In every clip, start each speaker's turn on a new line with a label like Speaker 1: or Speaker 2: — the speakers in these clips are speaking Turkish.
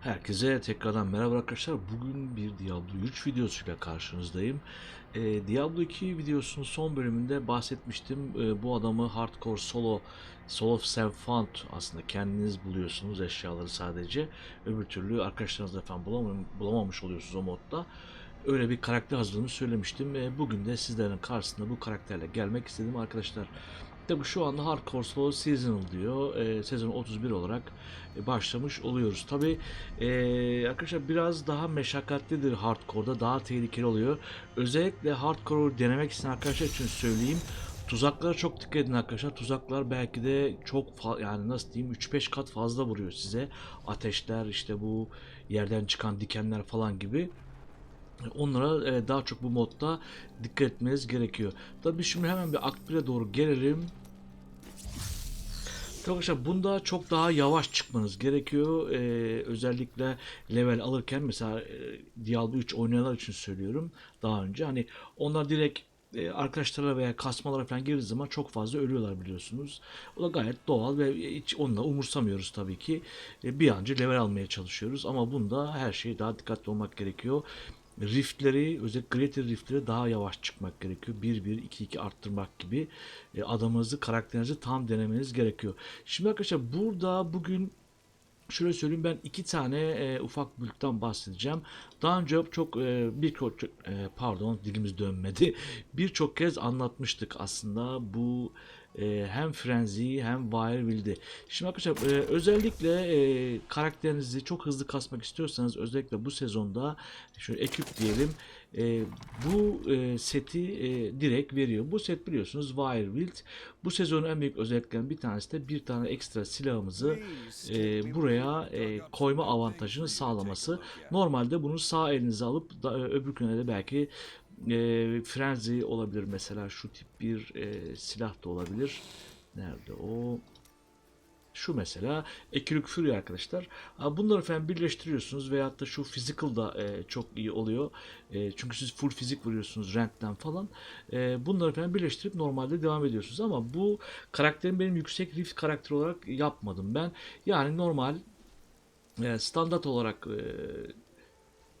Speaker 1: Herkese tekrardan merhaba arkadaşlar. Bugün bir Diablo 3 videosuyla karşınızdayım. Ee, Diablo 2 videosunun son bölümünde bahsetmiştim. Ee, bu adamı hardcore solo, solo self found aslında kendiniz buluyorsunuz eşyaları sadece. Öbür türlü arkadaşlarınızla falan bulamam- bulamamış oluyorsunuz o modda. Öyle bir karakter hazırladığımı söylemiştim. Ee, bugün de sizlerin karşısında bu karakterle gelmek istedim arkadaşlar. Tabi şu anda Hardcore Solo Seasonal diyor. Ee, sezon 31 olarak e, başlamış oluyoruz. Tabi arkadaşlar biraz daha meşakkatlidir Hardcore'da. Daha tehlikeli oluyor. Özellikle Hardcore'u denemek isteyen arkadaşlar için söyleyeyim. Tuzaklara çok dikkat edin arkadaşlar. Tuzaklar belki de çok yani nasıl diyeyim 3-5 kat fazla vuruyor size. Ateşler işte bu yerden çıkan dikenler falan gibi. Onlara e, daha çok bu modda dikkat etmeniz gerekiyor. Tabii şimdi hemen bir Akt 1'e doğru gelelim. Arkadaşlar bunda çok daha yavaş çıkmanız gerekiyor. Ee, özellikle level alırken mesela e, Diablo 3 oynayanlar için söylüyorum daha önce. Hani onlar direkt e, arkadaşlara veya kasmalara falan girdiği zaman çok fazla ölüyorlar biliyorsunuz. O da gayet doğal ve hiç onunla umursamıyoruz tabii ki. E, bir an önce level almaya çalışıyoruz ama bunda her şeye daha dikkatli olmak gerekiyor. Riftleri, özellikle Greater Riftleri daha yavaş çıkmak gerekiyor. 1-1-2-2 arttırmak gibi e, adamınızı, karakterinizi tam denemeniz gerekiyor. Şimdi arkadaşlar burada bugün Şöyle söyleyeyim ben iki tane e, ufak büyükten bahsedeceğim. Daha önce çok e, birçok e, pardon dilimiz dönmedi. Birçok kez anlatmıştık aslında bu e, hem Frenzy hem Wirewill'di. Şimdi arkadaşlar e, özellikle e, karakterinizi çok hızlı kasmak istiyorsanız özellikle bu sezonda şöyle ekip diyelim e, bu e, seti e, direkt veriyor. Bu set biliyorsunuz Wirewild. Bu sezonun en büyük özelliklerinden bir tanesi de bir tane ekstra silahımızı e, buraya e, koyma avantajını sağlaması. Normalde bunu sağ elinize alıp da, e, öbürküne de belki e, Frenzy olabilir mesela şu tip bir e, silah da olabilir. Nerede o? Şu mesela Ekürük Fury arkadaşlar. Bunları falan birleştiriyorsunuz veyahut da şu physical da e, çok iyi oluyor. E, çünkü siz full fizik vuruyorsunuz Rent'ten falan. E, bunları falan birleştirip normalde devam ediyorsunuz ama bu karakterin benim yüksek rift karakter olarak yapmadım ben. Yani normal e, standart olarak e,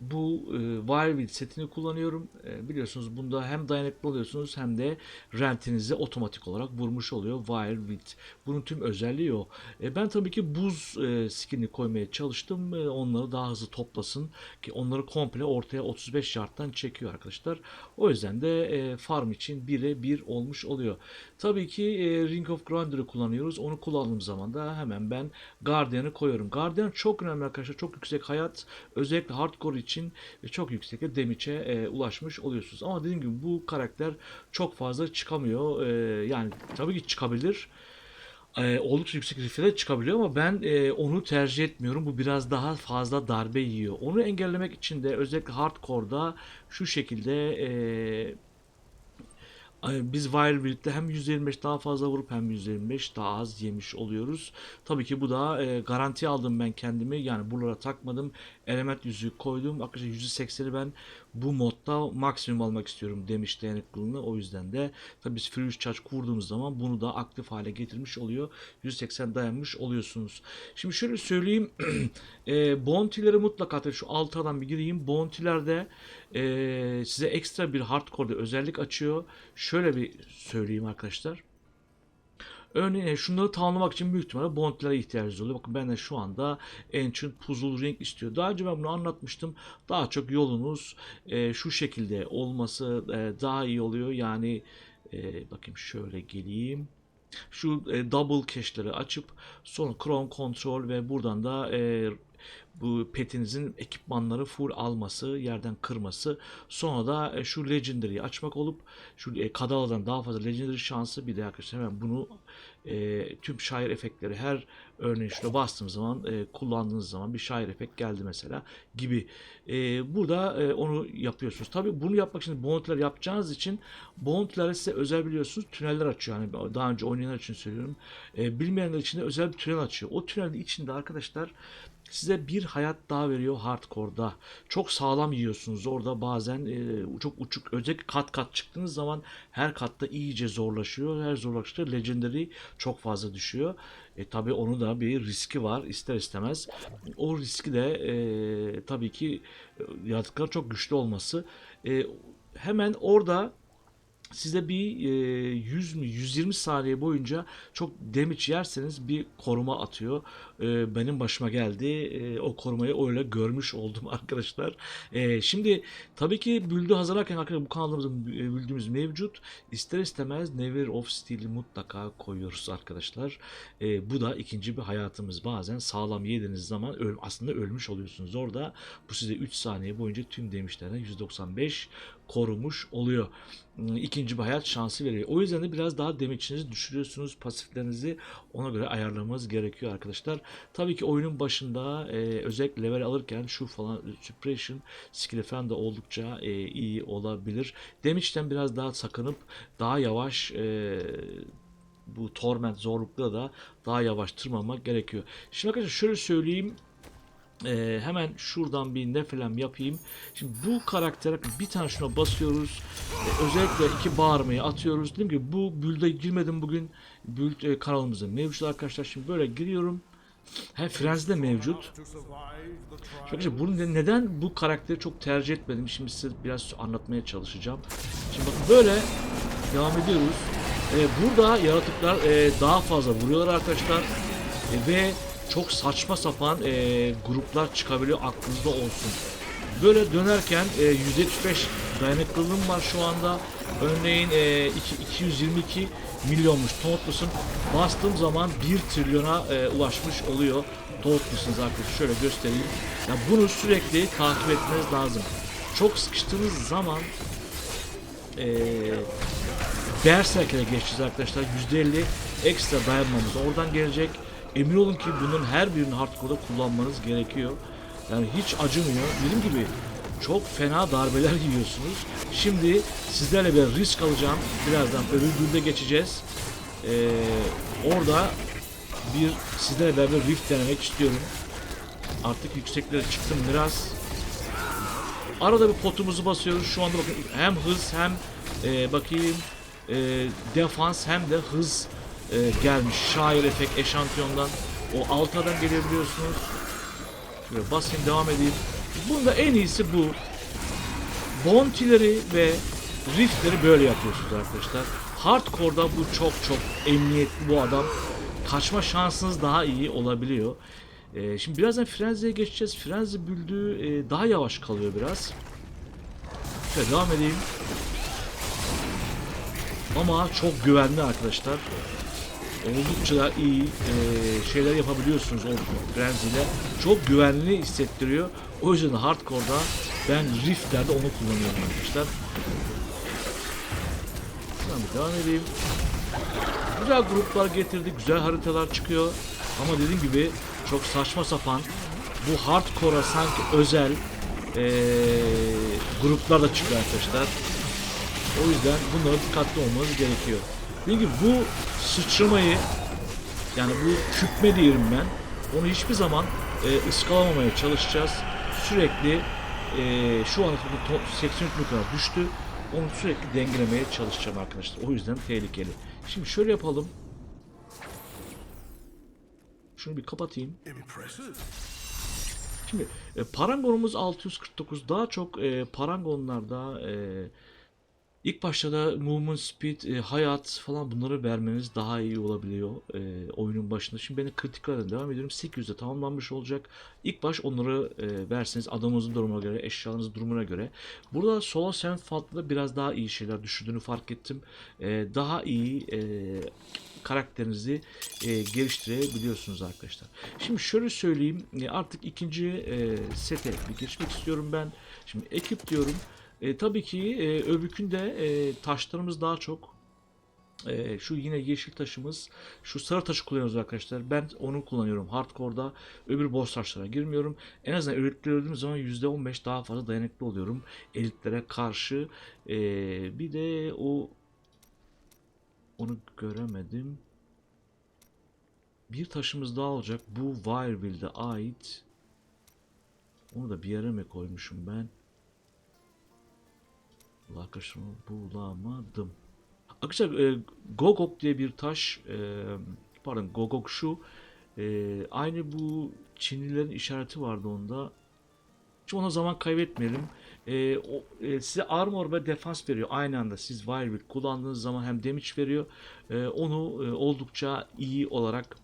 Speaker 1: bu e, Wirewill setini kullanıyorum. E, biliyorsunuz bunda hem dayanıklı oluyorsunuz hem de rentinizi otomatik olarak vurmuş oluyor Wirewill. Bunun tüm özelliği o. E, ben tabii ki buz e, skinini koymaya çalıştım. E, onları daha hızlı toplasın ki onları komple ortaya 35 yardtan çekiyor arkadaşlar. O yüzden de e, farm için 1'e 1 olmuş oluyor. Tabii ki e, Ring of Grandor'u kullanıyoruz. Onu kullandığım zaman da hemen ben Guardian'ı koyuyorum. Guardian çok önemli arkadaşlar. Çok yüksek hayat. Özellikle hardcore için çok yüksek de damage'e e, ulaşmış oluyorsunuz. Ama dediğim gibi bu karakter çok fazla çıkamıyor. E, yani tabii ki çıkabilir. E, oldukça yüksek riflere çıkabiliyor ama ben e, onu tercih etmiyorum. Bu biraz daha fazla darbe yiyor. Onu engellemek için de özellikle hardcore'da şu şekilde e, Ay, Biz birlikte hem 125 daha fazla vurup hem 125 daha az yemiş oluyoruz. Tabii ki bu da e, garanti aldım ben kendimi. Yani buralara takmadım. Element yüzüğü koydum. Arkadaşlar %80'i ben bu modda maksimum almak istiyorum demiş dayanıklılığını. O yüzden de tabii biz Furious Charge kurduğumuz zaman bunu da aktif hale getirmiş oluyor. 180 dayanmış oluyorsunuz. Şimdi şöyle söyleyeyim. e, Bounty'lere mutlaka tabii şu altadan bir gireyim. Bounty'lerde e, size ekstra bir hardcore'da özellik açıyor. Şöyle bir söyleyeyim arkadaşlar. Örneğin e, şunları tamamlamak için büyük ihtimalle bounty'lere ihtiyacınız oluyor. Bakın ben de şu anda Ancient Puzzle Ring istiyor. Daha önce ben bunu anlatmıştım. Daha çok yolunuz e, şu şekilde olması e, daha iyi oluyor. Yani e, bakayım şöyle geleyim. Şu e, double cache'leri açıp sonra Chrome Control ve buradan da e, bu petinizin ekipmanları full alması, yerden kırması. Sonra da e, şu Legendary'yi açmak olup şu e, Kadala'dan daha fazla Legendary şansı bir de arkadaşlar hemen bunu e, tüm şair efektleri her örneğin şuna bastığım zaman e, kullandığınız zaman bir şair efekt geldi mesela gibi. E, burada e, onu yapıyorsunuz. Tabii bunu yapmak için bounty'ler yapacağınız için bounty'lere size özel biliyorsunuz tüneller açıyor. Hani daha önce oynayanlar için söylüyorum. E, bilmeyenler için de özel bir tünel açıyor. O tünelin içinde arkadaşlar size bir hayat daha veriyor hardcore'da. Çok sağlam yiyorsunuz orada bazen e, çok uçuk özellikle kat kat çıktığınız zaman her katta iyice zorlaşıyor. Her zorlaştıkça legendary çok fazla düşüyor. E tabi onu da bir riski var ister istemez. O riski de e, tabii ki e, yaratıklar çok güçlü olması. E, hemen orada size bir e, 100 mü 120 saniye boyunca çok damage yerseniz bir koruma atıyor. E, benim başıma geldi. E, o korumayı öyle görmüş oldum arkadaşlar. E, şimdi tabii ki büldü hazırlarken arkadaşlar bu kanalımızın e, büldüğümüz mevcut. İster istemez Never of Steel'i mutlaka koyuyoruz arkadaşlar. E, bu da ikinci bir hayatımız. Bazen sağlam yediğiniz zaman aslında ölmüş oluyorsunuz orada. Bu size 3 saniye boyunca tüm demişlerden 195 korumuş oluyor. Hmm, İkinci bir hayat şansı veriyor. O yüzden de biraz daha damage'inizi düşürüyorsunuz. Pasiflerinizi ona göre ayarlamanız gerekiyor arkadaşlar. Tabii ki oyunun başında e, özellikle level alırken şu falan suppression skill'i falan da oldukça e, iyi olabilir. Damage'den biraz daha sakınıp daha yavaş e, bu torment zorlukta da daha yavaş tırmanmak gerekiyor. Şimdi arkadaşlar şöyle söyleyeyim. Ee, hemen şuradan bir neflem yapayım. Şimdi bu karaktere bir tane şuna basıyoruz. Ee, özellikle iki bağırmayı atıyoruz. Dedim ki bu build'e girmedim bugün. Build e, kanalımızda mevcut arkadaşlar. Şimdi böyle giriyorum. Hem frenzi de mevcut. Arkadaşlar bunu ne- neden bu karakteri çok tercih etmedim? Şimdi size biraz anlatmaya çalışacağım. Şimdi bakın böyle devam ediyoruz. Ee, burada yaratıklar e, daha fazla vuruyorlar arkadaşlar. E, ve çok saçma sapan e, gruplar çıkabiliyor aklınızda olsun. Böyle dönerken e, 175 dayanıklılığım var şu anda. Örneğin e, iki- 222 milyonmuş Tootlus'un bastığım zaman 1 trilyona e, ulaşmış oluyor. Tootlus'unuz arkadaşlar şöyle göstereyim. Ya bunu sürekli takip etmeniz lazım. Çok sıkıştığınız zaman e, Berserker'e geçeceğiz arkadaşlar. %50 ekstra dayanmamız oradan gelecek. Emin olun ki bunun her birini hardcore'da kullanmanız gerekiyor. Yani hiç acımıyor. Dediğim gibi çok fena darbeler yiyorsunuz. Şimdi sizlerle bir risk alacağım. Birazdan öbür bölümde geçeceğiz. Ee, orada bir sizlerle beraber rift denemek istiyorum. Artık yükseklere çıktım biraz. Arada bir potumuzu basıyoruz. Şu anda bakın hem hız hem e, bakayım e, defans hem de hız e, gelmiş. Şair efekt eşantiyondan. O altadan geliyor biliyorsunuz. Şöyle basayım devam edeyim. Bunda en iyisi bu. Bounty'leri ve riftleri böyle yapıyorsunuz arkadaşlar. Hardcore'da bu çok çok emniyetli bu adam. Kaçma şansınız daha iyi olabiliyor. Ee, şimdi birazdan Frenzy'ye geçeceğiz. Frenzy büldüğü e, daha yavaş kalıyor biraz. Şöyle devam edeyim. Ama çok güvenli arkadaşlar. Oldukça da iyi e, şeyler yapabiliyorsunuz o Frenzy ile. Çok güvenli hissettiriyor. O yüzden hardcore'da ben Rift'lerde onu kullanıyorum arkadaşlar. Tamam devam edeyim. Güzel gruplar getirdi, güzel haritalar çıkıyor. Ama dediğim gibi çok saçma sapan bu hardcore'a sanki özel eee, gruplar da çıkıyor arkadaşlar. O yüzden bunlara dikkatli olmanız gerekiyor. Dediğim bu sıçramayı yani bu küpme diyelim ben. Onu hiçbir zaman e, ıskalamamaya çalışacağız. Sürekli e, şu an 83 mi kadar düştü. Onu sürekli dengelemeye çalışacağım arkadaşlar. O yüzden tehlikeli. Şimdi şöyle yapalım. Şunu bir kapatayım. Şimdi e, parangonumuz 649. Daha çok e, parangonlarda e, ilk başta da movement speed, e, hayat falan bunları vermeniz daha iyi olabiliyor e, oyunun başında. Şimdi ben kritiklerden devam ediyorum. 800'de tamamlanmış olacak. İlk baş onları e, verseniz adamınızın durumuna göre, eşyalarınızın durumuna göre. Burada Solo Sevenfold'da biraz daha iyi şeyler düşürdüğünü fark ettim. E, daha iyi e, karakterinizi e, geliştirebiliyorsunuz arkadaşlar. Şimdi şöyle söyleyeyim. e, artık ikinci e, sete geçmek istiyorum ben. Şimdi ekip diyorum. E, tabii ki e, öbükünde e, taşlarımız daha çok. E, şu yine yeşil taşımız. Şu sarı taşı kullanıyoruz arkadaşlar. Ben onu kullanıyorum hardcore'da. Öbür boss taşlara girmiyorum. En azından elitleri öldüğüm zaman %15 daha fazla dayanıklı oluyorum. Elitlere karşı. E, bir de o onu göremedim. Bir taşımız daha olacak. Bu Wireville'de ait. Onu da bir yere mi koymuşum ben? Arkadaşlar bulamadım. Arkadaşlar e, Gogok diye bir taş e, pardon Gogok şu e, aynı bu Çinlilerin işareti vardı onda. Hiç ona zaman kaybetmeyelim. E, o, e, size armor ve defans veriyor aynı anda. Siz Wild kullandığınız zaman hem damage veriyor. E, onu e, oldukça iyi olarak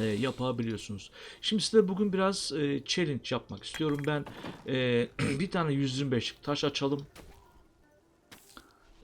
Speaker 1: e, yapabiliyorsunuz. Şimdi size bugün biraz e, challenge yapmak istiyorum. Ben e, bir tane 125'lik taş açalım.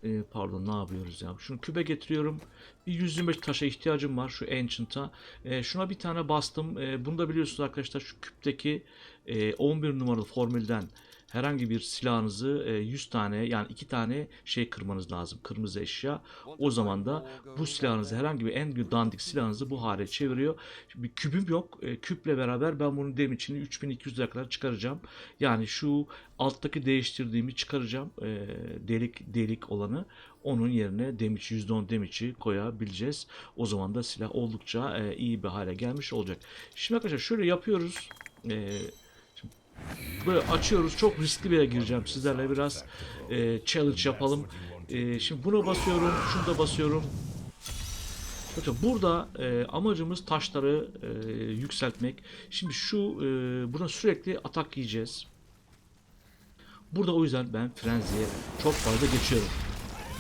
Speaker 1: E, pardon ne yapıyoruz ya? Şunu küpe getiriyorum. Bir 125 taşa ihtiyacım var şu Ancient'a. E, şuna bir tane bastım. E, bunu da biliyorsunuz arkadaşlar şu küpteki e, 11 numaralı formülden herhangi bir silahınızı e, 100 tane yani 2 tane şey kırmanız lazım. Kırmızı eşya. O zaman da bu silahınızı herhangi bir en dandik silahınızı bu hale çeviriyor. Bir kübüm yok. E, küple beraber ben bunun damage'ini 3200 lira kadar çıkaracağım. Yani şu alttaki değiştirdiğimi çıkaracağım. E, delik delik olanı. Onun yerine damage %10 damage'i koyabileceğiz. O zaman da silah oldukça e, iyi bir hale gelmiş olacak. Şimdi arkadaşlar şöyle yapıyoruz. E, böyle açıyoruz. Çok riskli bir yere gireceğim. Sizlerle biraz e, challenge yapalım. E, şimdi buna basıyorum. Şunu da basıyorum. Bakın burada e, amacımız taşları e, yükseltmek. Şimdi şu e, buna sürekli atak yiyeceğiz. Burada o yüzden ben frenziye çok fazla geçiyorum.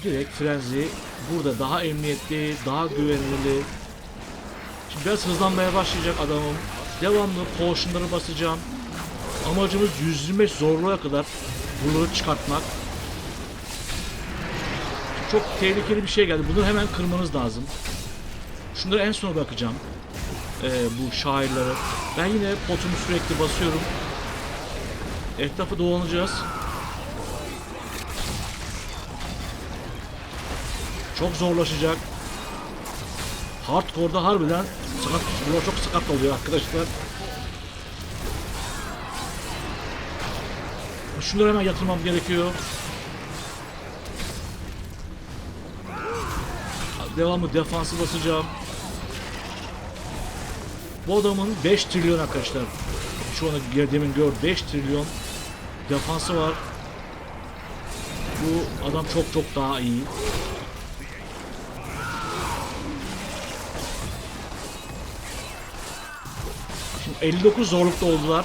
Speaker 1: Direkt frenzi burada daha emniyetli, daha güvenilir. Şimdi biraz hızlanmaya başlayacak adamım. Devamlı potionları basacağım. Amacımız 125 zorluğa kadar buraları çıkartmak. Çok tehlikeli bir şey geldi. Bunu hemen kırmanız lazım. Şunları en sona bırakacağım. Ee, bu şairleri. Ben yine potumu sürekli basıyorum. Etrafı dolanacağız. Çok zorlaşacak. Hardcore'da harbiden sakat, çok sakat oluyor arkadaşlar. Şunları hemen yatırmam gerekiyor. Devamlı defansı basacağım. Bu adamın 5 trilyon arkadaşlar. Şu anda demin gör 5 trilyon defansı var. Bu adam çok çok daha iyi. Şimdi 59 zorlukta oldular.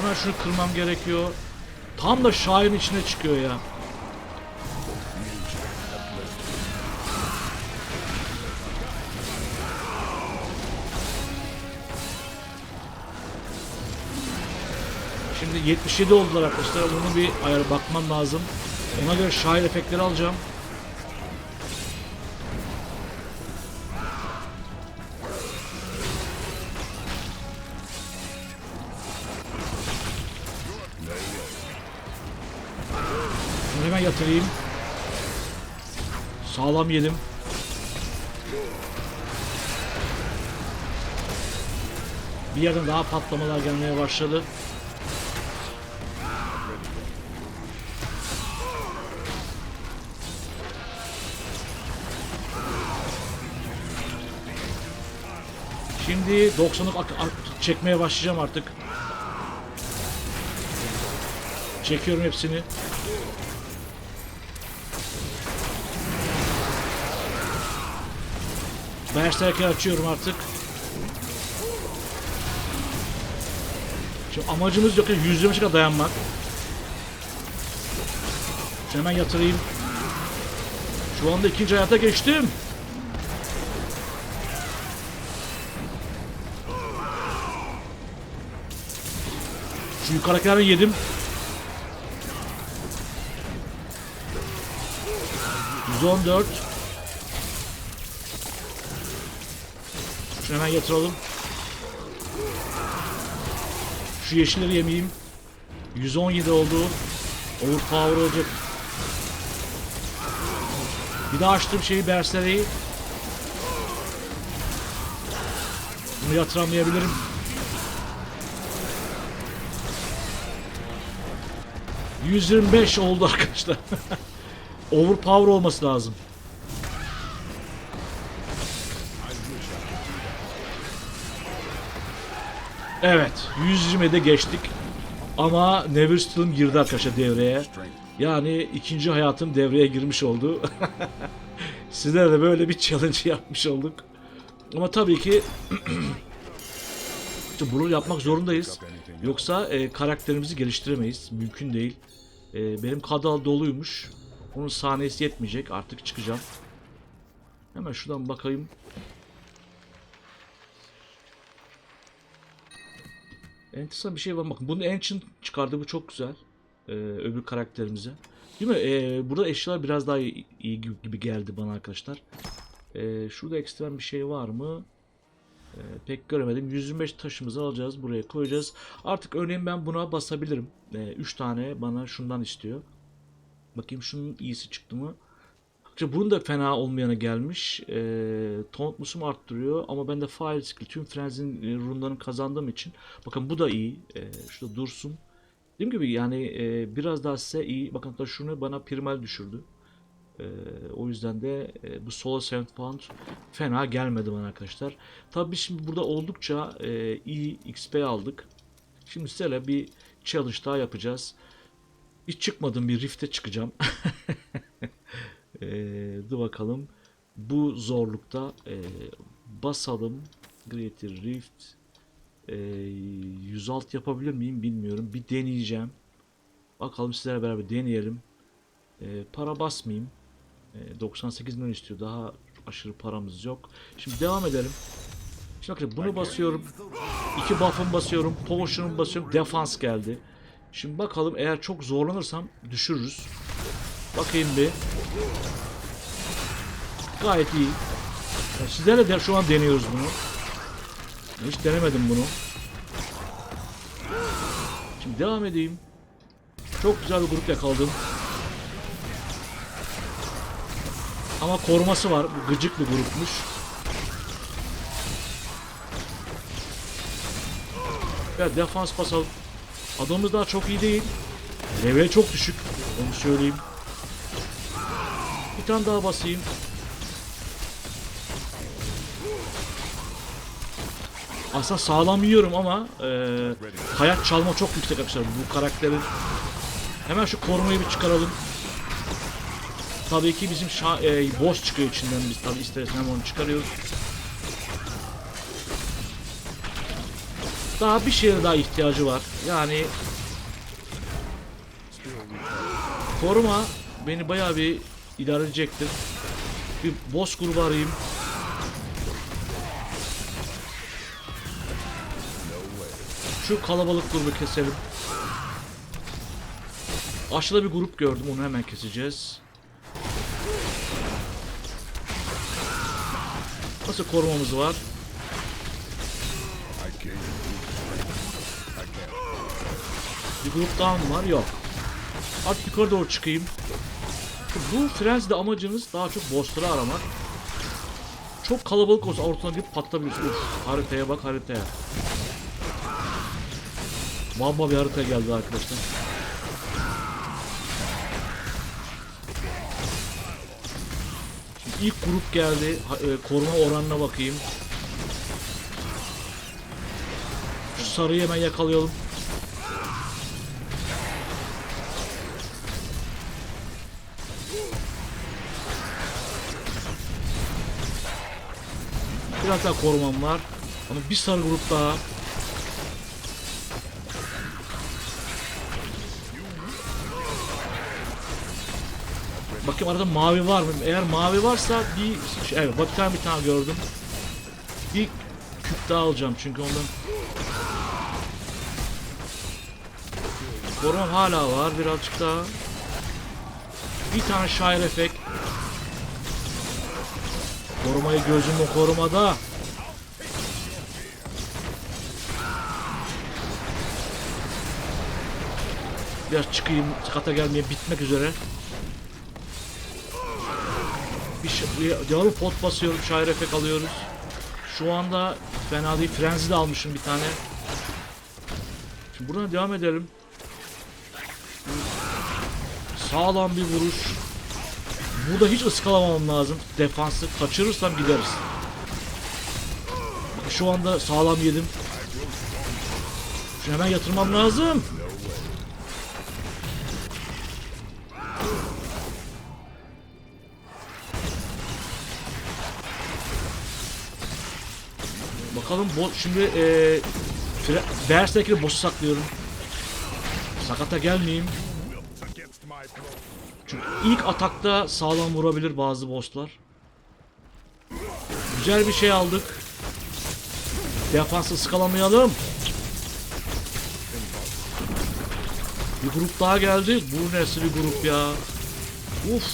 Speaker 1: Hemen şunu kırmam gerekiyor. Tam da şairin içine çıkıyor ya. Şimdi 77 oldular arkadaşlar. Bunu bir ayar bakmam lazım. Ona göre şair efektleri alacağım. Yatırayım. Sağlam yedim. Bir yerden daha patlamalar gelmeye başladı. Şimdi 90'lık ak- ak- çekmeye başlayacağım artık. Çekiyorum hepsini. Berserker açıyorum artık. Şimdi amacımız yok. 120 kadar dayanmak. Şimdi hemen yatırayım. Şu anda ikinci hayata geçtim. Şu yukarıdakilerini yedim. 114. Hemen yatıralım. Şu yeşilleri yemeyeyim. 117 oldu. Overpower olacak. Bir daha açtığım şeyi Berser'i. Bunu yatıramayabilirim. ...125 oldu arkadaşlar. Overpower olması lazım. Evet 120'de geçtik. Ama Never Still'im girdi arkadaşlar devreye. Yani ikinci hayatım devreye girmiş oldu. Sizlere de böyle bir challenge yapmış olduk. Ama tabii ki bunu yapmak zorundayız. Yoksa e, karakterimizi geliştiremeyiz. Mümkün değil. E, benim kadal doluymuş. Onun sahnesi yetmeyecek. Artık çıkacağım. Hemen şuradan bakayım. Enteresan bir şey var. Bakın bunu Ancient çıkardı. Bu çok güzel. Ee, öbür karakterimize. Değil mi? Ee, burada eşyalar biraz daha iyi, iyi gibi geldi bana arkadaşlar. Ee, şurada ekstrem bir şey var mı? Ee, pek göremedim. 125 taşımızı alacağız. Buraya koyacağız. Artık örneğin ben buna basabilirim. 3 tane bana şundan istiyor. Bakayım şunun iyisi çıktı mı? Bunun da fena olmayana gelmiş. E, taunt musumu arttırıyor ama ben de fire skill tüm frenzin e, runlarını kazandığım için bakın bu da iyi. E, şurada dursun. Dediğim gibi yani e, biraz daha size iyi. Bakın hatta şunu bana primal düşürdü. E, o yüzden de e, bu solo sound pound fena gelmedi bana arkadaşlar. Tabii şimdi burada oldukça e, iyi XP aldık. Şimdi size bir challenge daha yapacağız. Hiç çıkmadım bir rift'e çıkacağım. Ee, dur bakalım. Bu zorlukta e, basalım. Greater Rift. E, 106 yapabilir miyim bilmiyorum. Bir deneyeceğim. Bakalım sizlerle beraber deneyelim. E, para basmayayım. E, 98 milyon istiyor. Daha aşırı paramız yok. Şimdi devam edelim. Şimdi bakın bunu basıyorum. İki buff'ımı basıyorum. Potion'umu basıyorum. Defans geldi. Şimdi bakalım eğer çok zorlanırsam düşürürüz. Bakayım bir. Gayet iyi. Ya sizlerle de şu an deniyoruz bunu. Hiç denemedim bunu. Şimdi devam edeyim. Çok güzel bir grup yakaladım. Ama koruması var. Gıcık bir grupmuş. Ya defans basalım. Adamımız daha çok iyi değil. Level çok düşük. Onu söyleyeyim. Tane daha basayım. Aslında sağlam yiyorum ama e, hayat çalma çok yüksek arkadaşlar bu karakterin. Hemen şu korumayı bir çıkaralım. Tabii ki bizim e, boss çıkıyor içinden biz tabii isteriz hemen onu çıkarıyoruz. Daha bir şeye daha ihtiyacı var. Yani koruma beni bayağı bir idare edecektir. Bir boss grubu arayayım. Şu kalabalık grubu keselim. Aşağıda bir grup gördüm onu hemen keseceğiz. Nasıl korumamız var? Bir grup daha mı var? Yok. Artık yukarı doğru çıkayım. Bu frenzy'de amacınız daha çok bossları aramak. Çok kalabalık olsa ortadan girip patlatabiliyorsun. Uf, haritaya bak haritaya. Bamba bir harita geldi arkadaşlar. Şimdi ilk grup geldi. E, koruma oranına bakayım. Şu sarıyı hemen yakalayalım. Biraz daha korumam var. Ama bir sarı grup daha. Bakayım arada mavi var mı? Eğer mavi varsa bir evet bak bir tane bir tane gördüm. Bir küp daha alacağım çünkü ondan. Korumam hala var birazcık daha. Bir tane şair efekt. Korumayı gözüm o korumada. Biraz çıkayım, kata gelmeye bitmek üzere. Bir şey, yavru pot basıyorum, şair efekt alıyoruz. Şu anda fena değil, frenzi de almışım bir tane. Şimdi buradan devam edelim. Sağlam bir vuruş. Burada hiç ıskalamamam lazım. Defansı kaçırırsam gideriz. Şu anda sağlam yedim. Şunu hemen yatırmam lazım. Bakalım şimdi e, fre- Berserk'e boss'u saklıyorum. Sakata gelmeyeyim. Çünkü ilk atakta sağlam vurabilir bazı bosslar. Güzel bir şey aldık. Defansı skalamayalım. Bir grup daha geldi. Bu nasıl bir grup ya? Uf.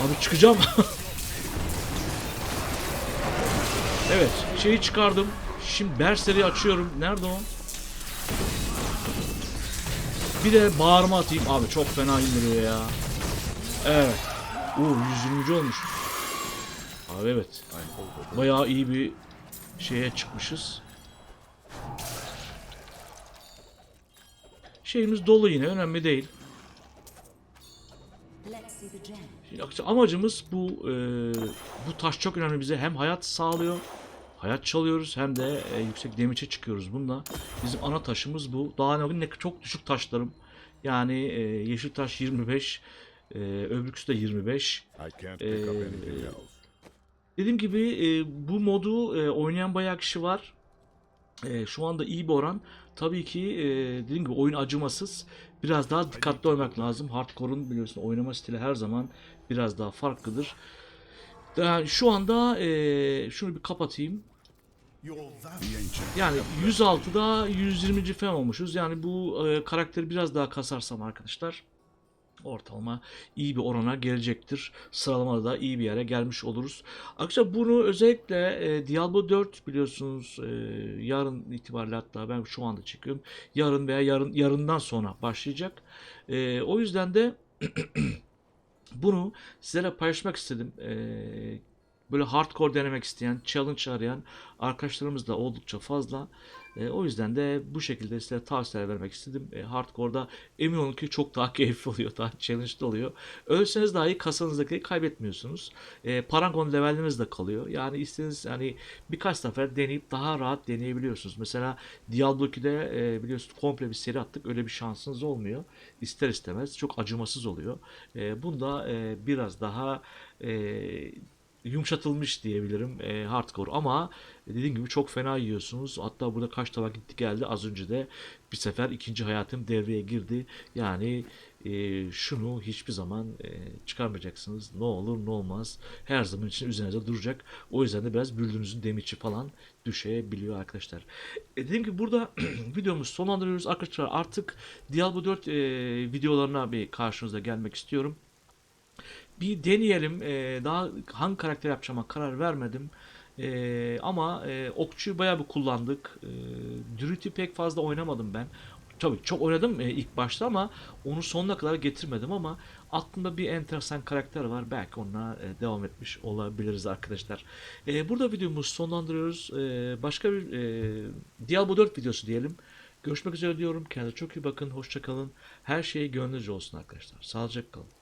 Speaker 1: Abi çıkacağım. evet, şeyi çıkardım. Şimdi Berser'i açıyorum. Nerede o? Bir de bağırma atayım. Abi çok fena indiriyor ya. Evet. Oo 120. olmuş. Abi evet. Bayağı iyi bir şeye çıkmışız. Şeyimiz dolu yine önemli değil. Şimdi amacımız bu e, bu taş çok önemli bize hem hayat sağlıyor hayat çalıyoruz hem de e, yüksek damage'e çıkıyoruz bununla. Bizim ana taşımız bu. Daha ne ne çok düşük taşlarım. Yani e, yeşil taş 25 e, öbürküsü de 25.
Speaker 2: I can't pick up
Speaker 1: Ee,
Speaker 2: anything else.
Speaker 1: Dediğim gibi e, bu modu e, oynayan bayağı kişi var. E, şu anda iyi bir oran. Tabii ki e, dediğim gibi oyun acımasız. Biraz daha dikkatli oynamak lazım. Hardcore'un biliyorsun oynama stili her zaman biraz daha farklıdır. Yani şu anda e, şunu bir kapatayım. Yani 106'da 120. falan olmuşuz. Yani bu e, karakteri biraz daha kasarsam arkadaşlar ortalama iyi bir orana gelecektir. Sıralamada da iyi bir yere gelmiş oluruz. Arkadaşlar bunu özellikle e, Diablo 4 biliyorsunuz e, yarın itibariyle hatta ben şu anda çekiyorum. Yarın veya yarın yarından sonra başlayacak. E, o yüzden de bunu sizlere paylaşmak istedim. E, böyle hardcore denemek isteyen, challenge arayan arkadaşlarımız da oldukça fazla. E, o yüzden de bu şekilde size tavsiyeler vermek istedim. E, hardcore'da emin olun ki çok daha keyifli oluyor, daha challenge'lı oluyor. Ölseniz dahi kasanızdaki kaybetmiyorsunuz. E, Paragon levelleriniz de kalıyor. Yani istediğiniz hani birkaç sefer deneyip daha rahat deneyebiliyorsunuz. Mesela Diablo 2'de e, biliyorsunuz komple bir seri attık. Öyle bir şansınız olmuyor. İster istemez çok acımasız oluyor. E, bunda e, biraz daha e, yumuşatılmış diyebilirim e, hardcore ama dediğim gibi çok fena yiyorsunuz. Hatta burada kaç tabak gitti geldi az önce de bir sefer ikinci hayatım devreye girdi. Yani e, şunu hiçbir zaman e, çıkarmayacaksınız. Ne olur ne olmaz. Her zaman için üzerinize duracak. O yüzden de biraz büldüğünüzün demiçi falan düşebiliyor arkadaşlar. E, dediğim gibi burada videomuzu sonlandırıyoruz. Arkadaşlar artık Diablo 4 e, videolarına bir karşınıza gelmek istiyorum. Bir deneyelim. Ee, daha hangi karakter yapacağıma karar vermedim. Ee, ama e, okçuyu bayağı bir kullandık. Ee, Druid'i pek fazla oynamadım ben. Tabii çok oynadım e, ilk başta ama onu sonuna kadar getirmedim ama aklımda bir enteresan karakter var. Belki onunla e, devam etmiş olabiliriz arkadaşlar. E, burada videomuzu sonlandırıyoruz. E, başka bir e, Diablo 4 videosu diyelim. Görüşmek üzere diyorum. Kendinize çok iyi bakın. Hoşça kalın. Her şey gönlünüzce olsun arkadaşlar. Sağlıcakla kalın.